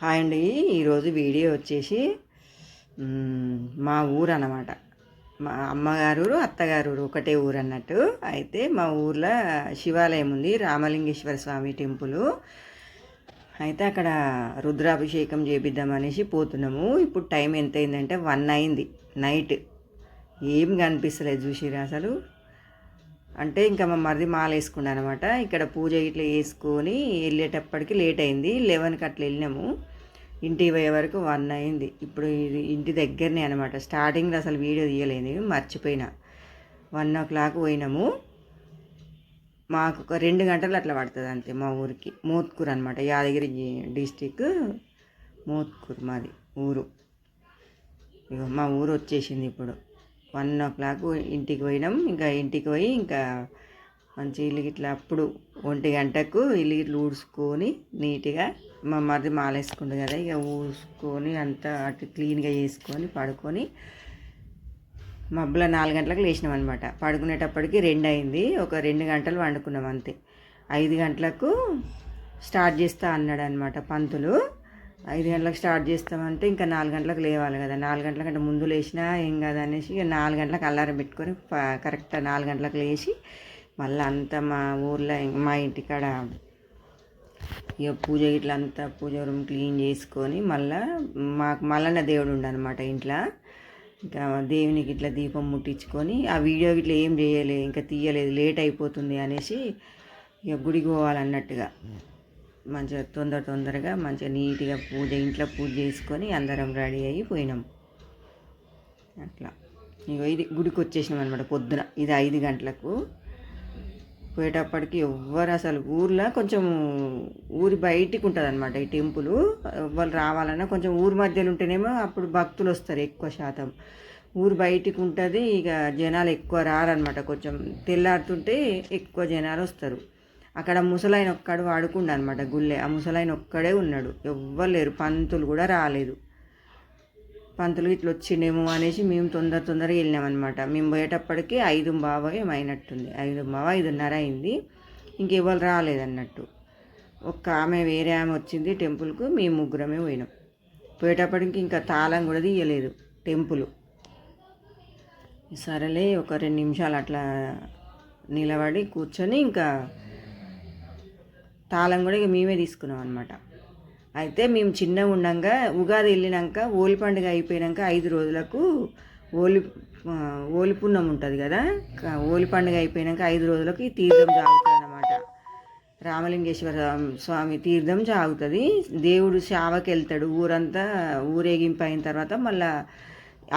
Hi అండి. ఈరోజు video వచ్చేసి మా ఊరు అన్నమాట మా అమ్మగారు అత్తగారు ఊరు ఒకటే ఊరు అన్నట్టు అయితే మా ఊర్లో శివాలయం ఉంది రామలింగేశ్వర స్వామి టెంపుల్. అయితే అక్కడ రుద్రాభిషేకం చేపిద్దామనేసి పోతున్నాము. ఇప్పుడు టైం ఎంత అయిందంటే వన్ అయింది నైట్. ఏం కనిపిస్తలేదు చూసిరా అసలు? అంటే ఇంకా మా మరిది మాల వేసుకున్నాను అనమాట. ఇక్కడ పూజ ఇట్లా వేసుకొని వెళ్ళేటప్పటికి లేట్ అయింది. లెవెన్కి అట్లా వెళ్ళినాము. ఇంటికి పోయే వరకు వన్ అయింది. ఇప్పుడు ఇది ఇంటి దగ్గరనే అనమాట. స్టార్టింగ్లో అసలు వీడియో తీయలేదు. మర్చిపోయినా. వన్ ఓ క్లాక్ పోయినాము. మాకు ఒక రెండు గంటలు అట్లా పడుతుంది అంతే మా ఊరికి. మోత్కూరు అనమాట. యాదగిరి డిస్టిక్ మోత్కూరు మాది ఊరు. ఇగో మా ఊరు వచ్చేసింది ఇప్పుడు. వన్ ఓ క్లాక్ ఇంటికి పోయినాం. ఇంకా ఇంటికి పోయి ఇంకా మంచి ఇల్లు గిట్లా అప్పుడు ఒంటి గంటకు ఇల్లు గిట్ల ఊడ్చుకొని నీట్గా మా మరిది మాలేసుకుంటుంది కదా ఇక ఊడ్చుకొని అంతా అటు క్లీన్గా చేసుకొని పడుకొని మబ్బుల నాలుగు గంటలకు లేచినాం అనమాట పడుకునేటప్పటికి రెండు అయింది. ఒక రెండు గంటలు వండుకున్నాం అంతే. ఐదు గంటలకు స్టార్ట్ చేస్తా అన్నాడు అనమాట పంతులు. ఐదు గంటలకు స్టార్ట్ చేస్తామంటే ఇంకా నాలుగు గంటలకు లేవాలి కదా. నాలుగు గంటల కంటే ముందు లేచినా ఏం కాదు అనేసి ఇక నాలుగు గంటలకు అల్లారం పెట్టుకొని కరెక్ట్ నాలుగు గంటలకు లేచి మళ్ళీ అంతా మా ఊర్లో మా ఇంటికాడ ఇక పూజ ఇట్లా అంతా పూజ రూమ్ క్లీన్ చేసుకొని మళ్ళీ మాకు మల్లన్న దేవుడు ఉండనమాట ఇంట్లో. ఇంకా దేవునికి ఇట్లా దీపం ముట్టించుకొని ఆ వీడియో ఇట్లా ఏం చేయలేదు ఇంకా తీయలేదు లేట్ అయిపోతుంది అనేసి ఇక గుడికి పోవాలన్నట్టుగా. మంచిగా తొందర తొందరగా మంచిగా నీట్గా పూజ ఇంట్లో పూజ చేసుకొని అందరం రెడీ అయ్యి పోయినాం. అట్లా. ఇక ఇది గుడికి వచ్చేసినాం అనమాట పొద్దున. ఇది ఐదు గంటలకు. పోయేటప్పటికి ఎవ్వరు అసలు ఊర్లో కొంచెం ఊరి బయటికి ఉంటుంది అనమాట ఈ టెంపుల్. ఎవ్వరు రావాలన్నా కొంచెం ఊరి మధ్యలో ఉంటేనేమో అప్పుడు భక్తులు వస్తారు ఎక్కువ శాతం. ఊరు బయటికి ఉంటుంది ఇక జనాలు ఎక్కువ రారనమాట కొంచెం తెల్లారుతుంటే ఎక్కువ జనాలు వస్తారు. అక్కడ ముసలాయన ఒక్కడు వాడుకుండా అనమాట గుళ్ళే. ఆ ముసలాయన ఒక్కడే ఉన్నాడు. ఎవ్వరు లేరు. పంతులు కూడా రాలేదు. పంతులు ఇట్లా వచ్చిండేమో అనేసి మేము తొందర తొందరగా వెళ్ళినామన్నమాట. మేము పోయేటప్పటికి ఐదు బావ ఏమైనట్టుంది ఐదు బావ ఐదున్నర అయింది. ఇంకెవరు రాలేదన్నట్టు. ఒక్క ఆమె వేరే ఆమె వచ్చింది టెంపుల్కు. మేము ముగ్గురమే పోయినాం. పోయేటప్పటికి ఇంకా తాళం కూడా తీయలేదు టెంపుల్. సరేలే ఒక రెండు నిమిషాలు అట్లా నిలబడి కూర్చొని ఇంకా తాళం కూడా ఇక మేమే తీసుకున్నాం అనమాట అయితే మేము చిన్నగా ఉండంగా ఉగాది వెళ్ళినాక ఓలి పండుగ అయిపోయినాక ఐదు రోజులకు ఓలి ఓలి పున్నం ఉంటుంది కదా? ఓలి పండుగ అయిపోయినాక ఐదు రోజులకు ఈ తీర్థం జాగుతుంది అనమాట రామలింగేశ్వర స్వామి తీర్థం జాగుతుంది. దేవుడు సేవకి వెళ్తాడు ఊరంతా ఊరేగింపు అయిన తర్వాత మళ్ళీ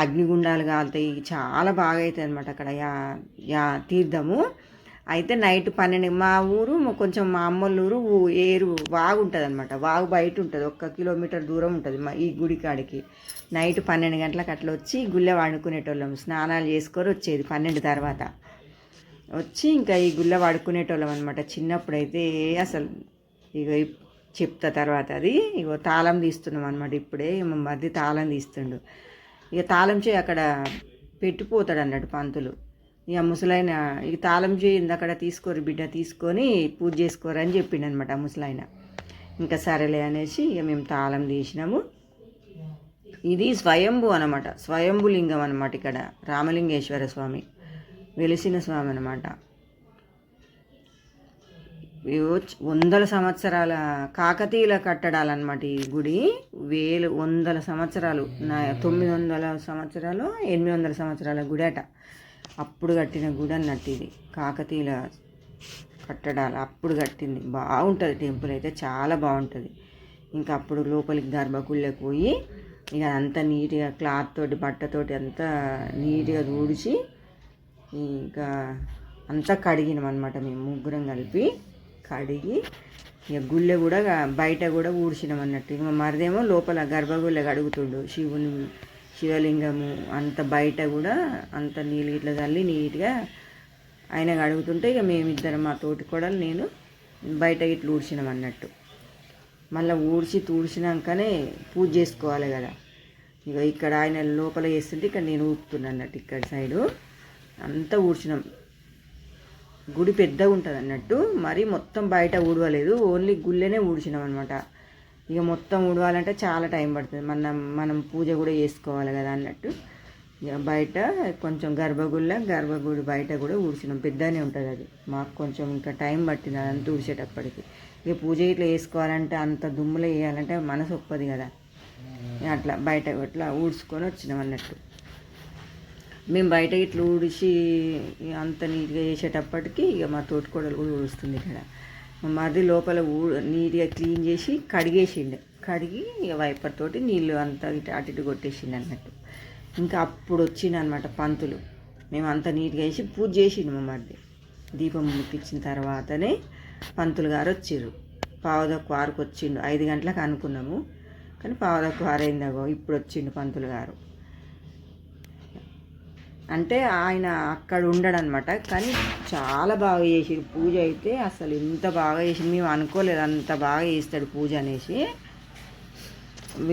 అగ్నిగుండాలు కాలుతాయి. చాలా బాగా అవుతుంది అనమాట అక్కడ యా యా తీర్థము. అయితే నైట్ పన్నెండు మా ఊరు కొంచెం మా అమ్మల ఊరు ఏరు వాగు ఉంటుంది అనమాట వాగు బయట ఉంటుంది. ఒక్క కిలోమీటర్ దూరం ఉంటుంది మా ఈ గుడి కాడికి. నైట్ పన్నెండు గంటలకు అట్లా వచ్చి గుళ్ళె వాడుకునేటోళ్ళం. స్నానాలు చేసుకొని వచ్చేది పన్నెండు తర్వాత. వచ్చి ఇంకా ఈ గుళ్ళ వాడుకునేటోళ్ళం అనమాట చిన్నప్పుడైతే అసలు ఇక చెప్తా తర్వాత అది. ఇగో తాళం తీస్తున్నాం అనమాట ఇప్పుడే. మా మధ్య తాళం తీస్తుండు. ఇక తాళం చేయి అక్కడ పెట్టిపోతాడు అన్నట్టు పంతులు. ఇక ముసలాయన ఇక తాళం చేయింది అక్కడ తీసుకోరు బిడ్డ తీసుకొని పూజ చేసుకోరు అని చెప్పిండు అనమాట ముసలాయన. ఇంకా సరేలే అనేసి ఇక మేము తాళం తీసినాము. ఇది స్వయంభు అనమాట స్వయంభు లింగం అనమాట ఇక్కడ రామలింగేశ్వర స్వామి వెలిసిన స్వామి అనమాట వందల సంవత్సరాల కాకతీయుల కట్టడాలన్నమాట ఈ గుడి. వేలు వందల సంవత్సరాలు నా తొమ్మిది వందల సంవత్సరాలు ఎనిమిది వందల సంవత్సరాల గుడి అట. అప్పుడు కట్టిన గుడి అన్నట్టు ఇది కాకతీయుల కట్టడాలు అప్పుడు కట్టింది. బాగుంటుంది టెంపుల్ అయితే చాలా బాగుంటుంది. ఇంకా అప్పుడు లోపలికి గర్భగుళ్ళకి పోయి ఇక అంతా నీట్గా క్లాత్ తోటి బట్టతోటి అంతా నీట్గా ఊడిచి ఇంకా అంతా కడిగినాం అనమాట మేము ముగ్గురం కలిపి. కడిగి ఇక గుళ్ళె కూడా బయట కూడా ఊడ్చినాం అన్నట్టు. ఇంకా మరిదేమో లోపల గర్భగుళ్ళ కడుగుతుండు శివుని శివలింగము అంత బయట కూడా అంత నీళ్ళు ఇట్లా చల్లి నీట్గా ఆయన కడుగుతుంటే ఇక మేమిద్దరం మా తోటి కూడా నేను బయట ఇట్లా ఊడ్చినాం అన్నట్టు. మళ్ళీ ఊడ్చి తూడ్చినాకనే పూజ చేసుకోవాలి కదా. ఇక ఇక్కడ ఆయన లోపల చేస్తుంటే ఇక్కడ నేను ఊపుతున్నాను అన్నట్టు ఇక్కడ సైడు. అంతా ఊడ్చినాం. గుడి పెద్దగా ఉంటుంది అన్నట్టు. మరి మొత్తం బయట ఊడవలేదు. ఓన్లీ గుళ్ళనే ఊడ్చినాం అనమాట ఇక మొత్తం ఉడవాలంటే చాలా టైం పడుతుంది. మనం మనం పూజ కూడా చేసుకోవాలి కదా అన్నట్టు. ఇక బయట కొంచెం గర్భగుళ్ళ గర్భగుడి బయట కూడా ఊడ్చినాం. పెద్దనే ఉంటుంది అది. మాకు కొంచెం ఇంకా టైం పట్టింది అదంతా ఊడ్చేటప్పటికి. ఇక పూజ ఇట్లా వేసుకోవాలంటే అంత దుమ్ములో వేయాలంటే మనసు ఒప్పది కదా. అట్లా బయట ఇట్లా ఊడ్చుకొని వచ్చినాం అన్నట్టు. మేము బయట ఇట్లా ఊడిచి ఇక అంత నీట్గా చేసేటప్పటికి ఇక మా తోటికోడలు కూడా ఊడుస్తుంది ఇక్కడ. మా మరిది లోపల ఊ నీట్గా క్లీన్ చేసి కడిగేసిండు. కడిగి ఇక వైపర్ తోటి నీళ్ళు అంతా ఇటు అటు ఇటు కొట్టేసిండు అన్నట్టు. ఇంకా అప్పుడు వచ్చిండు అనమాట పంతులు. మేము అంత నీట్గా వేసి పూజ చేసిండు మా మరిది. దీపం ముట్టించిన తర్వాతనే పంతులు గారు వచ్చిర్రు. పావుదక్కు ఆరుకు వచ్చిండు. ఐదు గంటలకు అనుకున్నాము. కానీ పావుదక్కు ఆరైందగో ఇప్పుడు వచ్చిండు పంతులు గారు. అంటే ఆయన అక్కడ ఉండడనమాట. కానీ చాలా బాగా చేసిడు పూజ అయితే అసలు ఎంత బాగా చేసి మేము అనుకోలేదు అంత బాగా చేస్తాడు పూజ అనేసి.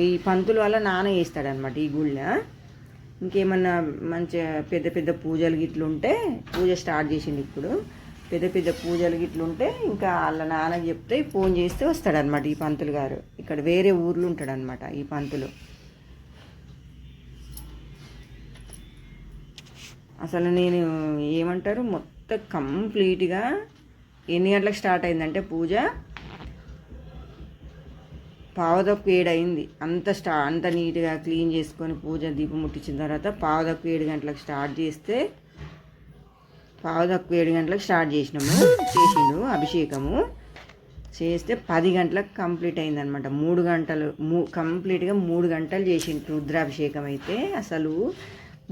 ఈ పంతుల వల్ల నాన్న చేస్తాడనమాట ఈ గుళ్ళో. ఇంకేమన్నా మంచిగా పెద్ద పెద్ద పూజలు గిట్లు ఉంటే పూజ స్టార్ట్ చేసిండు ఇప్పుడు. పెద్ద పెద్ద పూజలు గిట్లు ఉంటే ఇంకా వాళ్ళ నాన్నకి చెప్తే ఫోన్ చేస్తే వస్తాడనమాట ఈ పంతులు గారు. ఇక్కడ వేరే ఊర్లో ఉంటాడనమాట ఈ పంతులు. అసలు నేను ఏమంటారు మొత్తం కంప్లీట్గా ఎన్ని గంటలకు స్టార్ట్ అయిందంటే పూజ పావదొక్క ఏడు అయింది. అంత స్టా అంత నీట్గా క్లీన్ చేసుకొని పూజ దీపం ముట్టించిన తర్వాత పావదొక్క ఏడు గంటలకు స్టార్ట్ చేస్తే పావదొక్క ఏడు గంటలకు స్టార్ట్ చేసినాము. చేసిండు అభిషేకము. చేస్తే పది గంటలకు కంప్లీట్ అయిందనమాట మూడు గంటలు మూ కంప్లీట్గా మూడు గంటలు చేసిండు రుద్రాభిషేకం అయితే. అసలు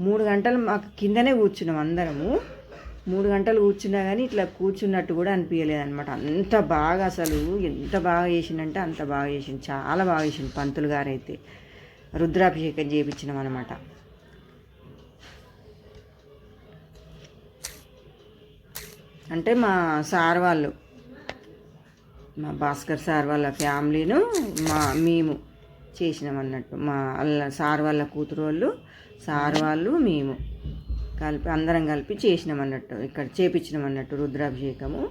మూడు గంటలు మాకు కిందనే కూర్చున్నాం అందరము. మూడు గంటలు కూర్చున్నా కానీ ఇట్లా కూర్చున్నట్టు కూడా అనిపించలేదు అనమాట అంత బాగా అసలు ఎంత బాగా చేసిండంటే అంత బాగా చేసిండు. చాలా బాగా చేసింది పంతులు గారు అయితే రుద్రాభిషేకం చేయించినాం అనమాట అంటే మా సార్ వాళ్ళు మా భాస్కర్ సార్ వాళ్ళ ఫ్యామిలీను మా మేము చేసినాం అన్నట్టు. మా వాళ్ళ సార్ వాళ్ళ కూతురు వాళ్ళు సార్ వాళ్ళు మేము కలిపి అందరం కలిపి చేసినాం అన్నట్టు. ఇక్కడ చేపించినాం అన్నట్టు రుద్రాభిషేకము.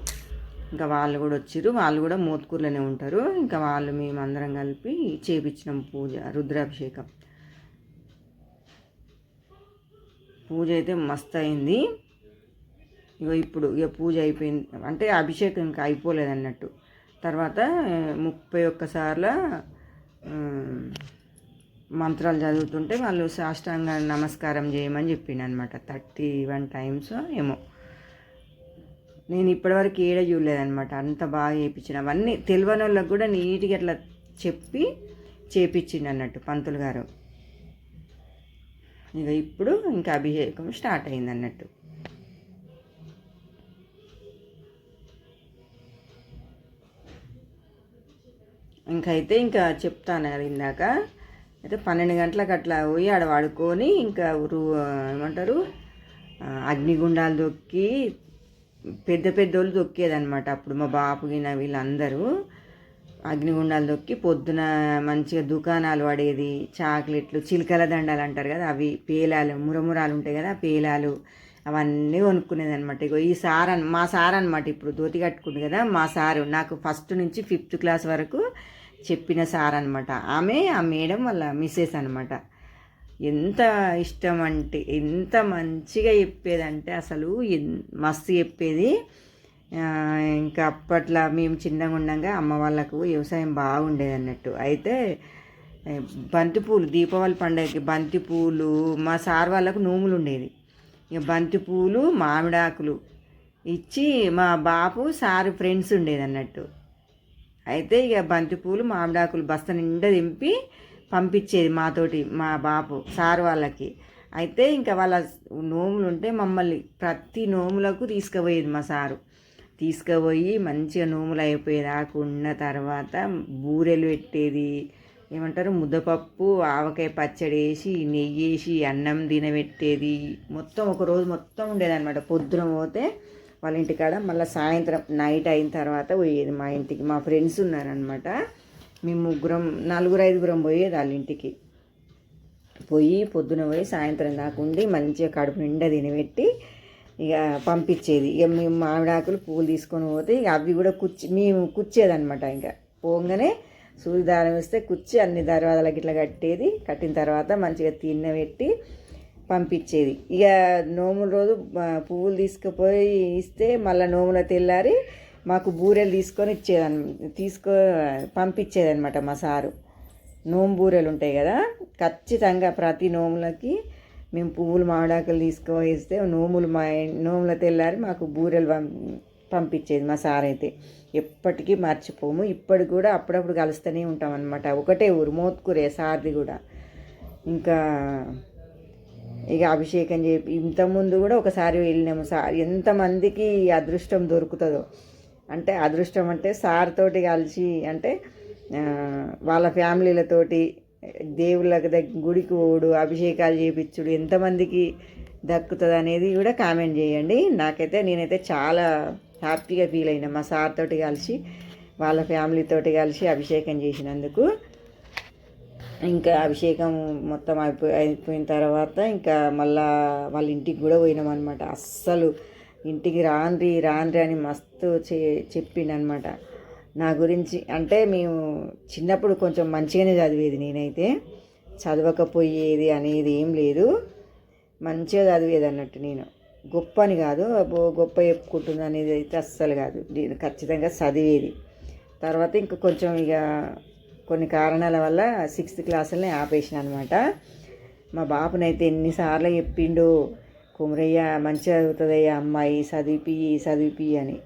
ఇంకా వాళ్ళు కూడా వచ్చిర్రు. వాళ్ళు కూడా మోత్కూరులోనే ఉంటారు. ఇంకా వాళ్ళు మేము అందరం కలిపి చేపించినాం పూజ రుద్రాభిషేకం. పూజ అయితే మస్తు అయింది. ఇక ఇప్పుడు ఇక పూజ అయిపోయింది. అంటే అభిషేకం ఇంకా అయిపోలేదు అన్నట్టు. తర్వాత ముప్పై ఒక్కసార్ల మంత్రాలు చదువుతుంటే వాళ్ళు సాష్టాంగ నమస్కారం చేయమని చెప్పిండు అనమాట థర్టీ వన్ టైమ్స్ ఏమో. నేను ఇప్పటివరకు ఏడ చూడలేదనమాట అంత బాగా చేయించిన అవన్నీ తెలియని వాళ్ళకి కూడా నీట్గా అట్లా చెప్పి చేపించిండు అన్నట్టు పంతులు గారు. ఇక ఇప్పుడు ఇంకా అభిషేకం స్టార్ట్ అయింది అన్నట్టు. ఇంకైతే ఇంకా చెప్తాను కదా ఇందాక. అయితే పన్నెండు గంటలకు అట్లా పోయి ఆడ పడుకొని ఇంకా ఊరు ఏమంటారు? అగ్నిగుండాలు దొక్కి పెద్ద పెద్దోళ్ళు దొక్కేదనమాట అప్పుడు మా బాపు గిన వీళ్ళందరూ అగ్నిగుండాలు దొక్కి పొద్దున మంచిగా దుకాణాలు పడేది చాక్లెట్లు చిలకల దండాలు అంటారు కదా అవి పేలాలు మురమురాలు ఉంటాయి కదా పేలాలు అవన్నీ కొనుక్కునేది అనమాట ఇగో ఈ సార్ అన్ మా సార్ అనమాట ఇప్పుడు ధోతి కట్టుకుంది కదా మా సారు నాకు ఫస్ట్ నుంచి ఫిఫ్త్ క్లాస్ వరకు చెప్పిన సార్ అనమాట ఆమె ఆ మేడం వాళ్ళ మిస్సెస్ అనమాట ఎంత ఇష్టం అంటే ఎంత మంచిగా చెప్పేదంటే అసలు ఎన్ మస్తు చెప్పేది. ఇంకా అప్పట్లో మేము చిన్నగా ఉండగా అమ్మ వాళ్ళకు వ్యవసాయం బాగుండేది అన్నట్టు. అయితే బంతిపూలు దీపావళి పండగకి బంతిపూలు మా సార్ వాళ్ళకు నోములు ఉండేది. ఇక బంతిపూలు మామిడాకులు ఇచ్చి మా బాపు సారు ఫ్రెండ్స్ ఉండేది అన్నట్టు. అయితే ఇక బంతిపూలు మామిడాకులు బస్త నిండా దింపి పంపించేది మాతోటి మా బాపు సార్ వాళ్ళకి. అయితే ఇంకా వాళ్ళ నోములు ఉంటే మమ్మల్ని ప్రతి నోములకు తీసుకుపోయేది మా సారు. తీసుకుపోయి మంచిగా నోములు అయిపోయేదాకా ఉన్న తర్వాత బూరెలు పెట్టేది ఏమంటారు ముద్దపప్పు ఆవకాయ పచ్చడి వేసి నెయ్యి వేసి అన్నం తినబెట్టేది. మొత్తం ఒక రోజు మొత్తం ఉండేదన్నమాట. పొద్దున పోతే వాళ్ళ ఇంటికాడ మళ్ళీ సాయంత్రం నైట్ అయిన తర్వాత పోయేది మా ఇంటికి. మా ఫ్రెండ్స్ ఉన్నారనమాట మేము ముగ్గురం నలుగురు ఐదుగురం పోయేది వాళ్ళ ఇంటికి. పోయి పొద్దున పోయి సాయంత్రం దాకా ఉండి మంచిగా కడుపు నిండా తినబెట్టి ఇక పంపించేది. ఇక మేము మామిడాకులు పూలు తీసుకొని పోతే ఇక అవి కూడా కుచ్చి మేము కుచ్చేదనమాట ఇంకా. పోగానే సూది దారం ఇస్తే కుచ్చి అన్ని దర్వాజాలకి ఇట్లా కట్టేది. కట్టిన తర్వాత మంచిగా తిన్నబెట్టి పంపించేది. ఇక నోముల రోజు పువ్వులు తీసుకుపోయి ఇస్తే మళ్ళీ నోముల తెల్లారి మాకు బూరెలు తీసుకొని ఇచ్చేదన్ తీసుకో పంపించేదనమాట మా సారు. నోము బూరెలు ఉంటాయి కదా ఖచ్చితంగా ప్రతి నోములకి మేము పువ్వులు మామిడాకులు తీసుకుపోయిస్తే నోములు మా నోముల తెల్లారి మాకు బూరెలు పంపించేది మా సార్ అయితే. ఎప్పటికీ మర్చిపోము. ఇప్పటికి కూడా అప్పుడప్పుడు కలుస్తూనే ఉంటాం అనమాట ఒకటే ఊరు మోత్కూరే సార్ది కూడా. ఇంకా ఇక అభిషేకం చేపి ఇంతకుముందు కూడా ఒకసారి వెళ్ళినాము సార్. ఎంతమందికి అదృష్టం దొరుకుతుందో. అంటే అదృష్టం అంటే సార్ తోటి కలిసి అంటే వాళ్ళ ఫ్యామిలీలతోటి దేవుళ్ళకి దగ్గర గుడికి పోడు అభిషేకాలు చేపించుడు ఎంతమందికి దక్కుతుంది అనేది కూడా కామెంట్ చేయండి. నాకైతే నేనైతే చాలా హ్యాపీగా ఫీల్ అయినా మా సార్ తోటి కలిసి వాళ్ళ ఫ్యామిలీతోటి కలిసి అభిషేకం చేసినందుకు. ఇంకా అభిషేకం మొత్తం అయిపోయి అయిపోయిన తర్వాత ఇంకా మళ్ళా వాళ్ళ ఇంటికి కూడా పోయినాం అనమాట అస్సలు ఇంటికి రాన్రి రాన్రి అని మస్తు చె చెప్పిండనమాట నా గురించి అంటే మేము చిన్నప్పుడు కొంచెం మంచిగానే చదివేది నేనైతే. చదవకపోయేది అనేది ఏం లేదు. మంచిగా చదివేది అన్నట్టు నేను. గొప్ప అని కాదు అబ్బో గొప్ప చెప్పుకుంటుంది అనేది అయితే అస్సలు కాదు. నేను ఖచ్చితంగా చదివేది. తర్వాత ఇంకా కొంచెం ఇక కొన్ని కారణాల వల్ల సిక్స్త్ క్లాసులనే ఆపేసిన అనమాట మా బాబునైతే ఎన్నిసార్లు చెప్పిండు కుమరయ్య మంచిగా చదువుతుందయ్యా అమ్మాయి చదివిపి చదివిపి అని.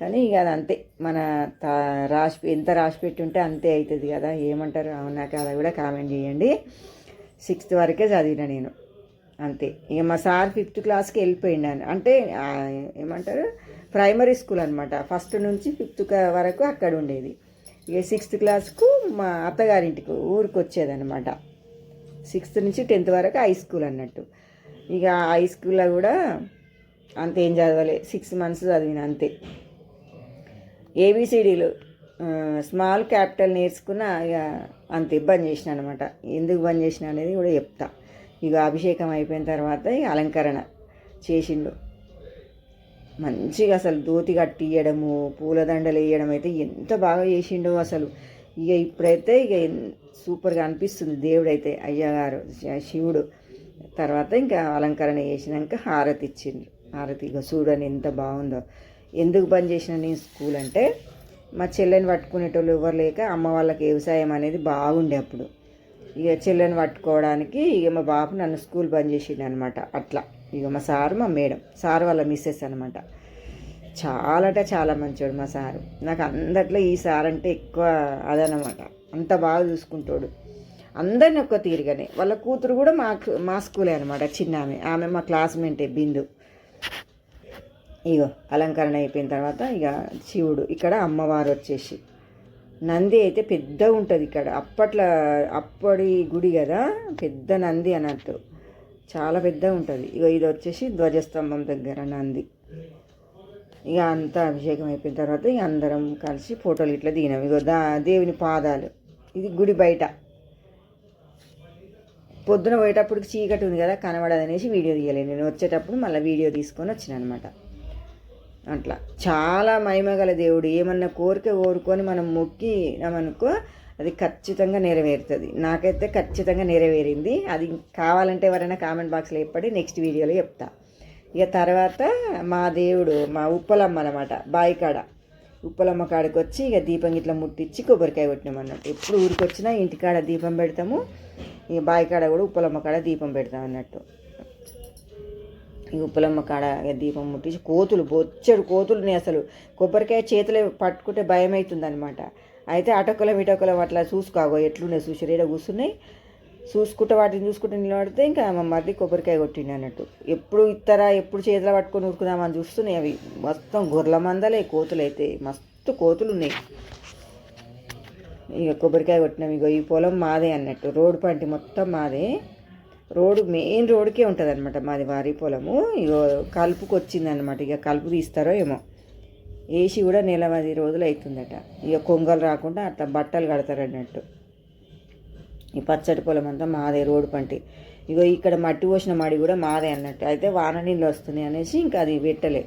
కానీ ఇక అది అంతే మన తా రాసి ఎంత రాసి పెట్టి ఉంటే అంతే అవుతుంది కదా. ఏమంటారు? అవునా కదా కూడా కామెంట్ చేయండి. సిక్స్త్ వరకే చదివిన నేను. అంతే. ఇక మా సార్ ఫిఫ్త్ క్లాస్కి వెళ్ళిపోయినాను అంటే ఏమంటారు? ప్రైమరీ స్కూల్ అనమాట ఫస్ట్ నుంచి ఫిఫ్త్ వరకు అక్కడ ఉండేది. ఇక సిక్స్త్ క్లాస్కు మా అత్తగారింటికి ఊరికి వచ్చేదనమాట సిక్స్త్ నుంచి టెన్త్ వరకు హై స్కూల్ అన్నట్టు. ఇక హై స్కూల్లో కూడా అంత ఏం చదవలే. సిక్స్ మంత్స్ చదివిన అంతే. ఏబిసిడీలు స్మాల్ క్యాపిటల్ నేర్చుకున్న ఇక అంత ఇబ్బంది చేసిన అనమాట ఎందుకు బంద్ చేసిన అనేది కూడా చెప్తా. ఇక అభిషేకం అయిపోయిన తర్వాత ఇక అలంకరణ చేసిండు. మంచిగా అసలు దోతి కట్టియడము పూలదండలు వేయడం అయితే ఎంత బాగా చేసిండో అసలు. ఇక ఇప్పుడైతే ఇక సూపర్గా అనిపిస్తుంది దేవుడైతే అయ్యగారు శివుడు. తర్వాత ఇంకా అలంకరణ చేసినాక హారతి ఇచ్చిండ్రు. హారతి ఇక చూడని ఎంత బాగుందో. ఎందుకు పని చేసిన నేను స్కూల్ అంటే మా చెల్లెని పట్టుకునేటోళ్ళు ఎవరు లేక అమ్మ వాళ్ళకి వ్యవసాయం అనేది బాగుండే అప్పుడు. ఇక చెల్లెని పట్టుకోవడానికి ఇక మా బాబు నన్ను స్కూల్ బంద్ చేసిండు అనమాట అట్లా. ఇక మా సారు మా మేడం. సారు వాళ్ళ మిస్సెస్ అనమాట చాలా అంటే చాలా మంచోడు మా సారు. నాకు అందట్లో ఈ సార్ అంటే ఎక్కువ అదనమాట అంత బాగా చూసుకుంటాడు. అందరిని ఒక్క తీరుగానే. వాళ్ళ కూతురు కూడా మా మా స్కూలే అనమాట చిన్న ఆమె ఆమె మా క్లాస్మేటే బిందు. ఇగో అలంకరణ అయిపోయిన తర్వాత ఇక శివుడు. ఇక్కడ అమ్మవారు వచ్చేసి. నంది అయితే పెద్ద ఉంటుంది ఇక్కడ. అప్పట్లో అప్పటి గుడి కదా పెద్ద నంది అన్నట్టు. చాలా పెద్ద ఉంటుంది. ఇక ఇది వచ్చేసి ధ్వజస్తంభం దగ్గర నంది. ఇక అంతా అభిషేకం అయిపోయిన తర్వాత ఇక అందరం కలిసి ఫోటోలు ఇట్లా దిగినాం. ఇక దా దేవుని పాదాలు. ఇది గుడి బయట. పొద్దున పోయేటప్పటికి చీకటి ఉంది కదా కనబడదనేసి వీడియో తీయలేదు. నేను వచ్చేటప్పుడు మళ్ళీ వీడియో తీసుకొని వచ్చిన అనమాట అట్లా. చాలా మహిమగల దేవుడు. ఏమన్నా కోరిక కోరుకొని మనం మొక్కినామనుకో అది ఖచ్చితంగా నెరవేరుతుంది. నాకైతే ఖచ్చితంగా నెరవేరింది. అది కావాలంటే ఎవరైనా కామెంట్ బాక్స్లో చెప్పండి నెక్స్ట్ వీడియోలో చెప్తా. ఇక తర్వాత మా దేవుడు మా ఉప్పలమ్మ అనమాట బాయికాడ. ఉప్పలమ్మ కాడికి వచ్చి ఇక దీపం ఇట్లా ముట్టించి కొబ్బరికాయ కొట్టినాం అన్నట్టు. ఎప్పుడు ఊరికి వచ్చినా ఇంటికాడ దీపం పెడతాము ఇక బాయికాడ కూడా ఉప్పలమ్మ కాడ దీపం పెడతాం అన్నట్టు. ఈ ఉప్పలమ్మ కాడ ఇక దీపం ముట్టించి కోతులు బొచ్చడు కోతులు అసలు. కొబ్బరికాయ చేతిలో పట్టుకుంటే భయం అవుతుంది అనమాట అయితే అటొకల ఇటొకల అట్లా చూసుకోగో ఎట్లున్నాయి చూసి రేడ కూర్చున్నాయి చూసుకుంటే వాటిని చూసుకుంటే నిలబడితే ఇంకా మా మరిది కొబ్బరికాయ కొట్టింది అన్నట్టు. ఎప్పుడు ఇస్తారా ఎప్పుడు చేతిలో పట్టుకొని ఉరుకుదామని చూస్తున్నాయి అవి. మొత్తం గొర్రెల మందలే కోతులు అయితే మస్తు కోతులు ఉన్నాయి ఇక కొబ్బరికాయ కొట్టినాం ఇగో ఈ పొలం మాదే అన్నట్టు. రోడ్డు పంటి మొత్తం మాదే. రోడ్డు మెయిన్ రోడ్డుకే ఉంటుంది అనమాట మాది వారి పొలము. ఇగో కలుపుకి వచ్చిందనమాట ఇక కలుపు తీస్తారో ఏమో. వేసి కూడా నెల పది రోజులు అవుతుందట. ఇక కొంగలు రాకుండా అట్లా బట్టలు కడతారన్నట్టు. ఈ పచ్చడి పొలం అంతా మాదే రోడ్డు పంటి. ఇగో ఇక్కడ మట్టి పోసిన మడి కూడా మాదే అన్నట్టు. అయితే వాన నీళ్ళు వస్తున్నాయి అనేసి ఇంకా అది పెట్టలే.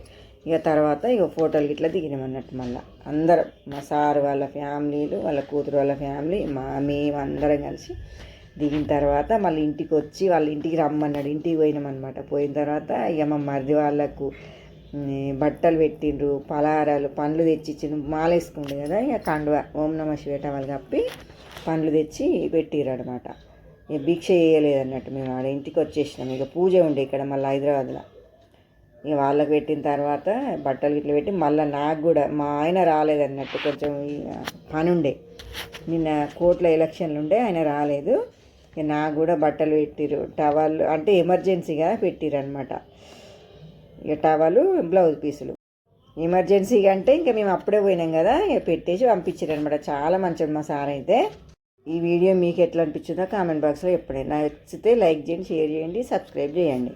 ఇక తర్వాత ఇక ఫోటోలు ఇట్లా దిగినామన్నట్టు మళ్ళీ. అందరం మా సార్ వాళ్ళ ఫ్యామిలీలు వాళ్ళ కూతురు వాళ్ళ ఫ్యామిలీ మా మేము అందరం కలిసి దిగిన తర్వాత మళ్ళీ ఇంటికి వచ్చి వాళ్ళ ఇంటికి రమ్మన్నాడు. ఇంటికి పోయినాం అనమాట పోయిన తర్వాత ఇక మా మరిది వాళ్ళకు బట్టలు పెట్టిండ్రు పలహారాలు పండ్లు తెచ్చి ఇచ్చిండ్రు మాల కదా ఇక కండువ ఓం నమ శివేట వాళ్ళు కప్పి పండ్లు తెచ్చి పెట్టిర్రు అనమాట ఇక భిక్ష చేయలేదు అన్నట్టు మేము ఆడ ఇంటికి వచ్చేసినాం. ఇక పూజ ఉండే ఇక్కడ మళ్ళీ హైదరాబాద్లో. ఇక వాళ్ళకి పెట్టిన తర్వాత బట్టలు ఇట్లా పెట్టి మళ్ళీ నాకు కూడా మా ఆయన రాలేదన్నట్టు కొంచెం పని ఉండే. నిన్న కోట్ల ఎలక్షన్లు ఉండే ఆయన రాలేదు. ఇక నాకు కూడా బట్టలు పెట్టిరు టవల్ అంటే ఎమర్జెన్సీగా పెట్టిరు అనమాట ఇక టవలు బ్లౌజ్ పీసులు. ఎమర్జెన్సీగా అంటే ఇంకా మేము అప్పుడే పోయినాం కదా ఇక పెట్టేసి పంపించారు అనమాట చాలా మంచిది మా సార్ అయితే. ఈ వీడియో మీకు ఎట్లా అనిపించిందో కామెంట్ బాక్స్లో ఎప్పుడైనా నచ్చితే లైక్ చేయండి షేర్ చేయండి సబ్స్క్రైబ్ చేయండి.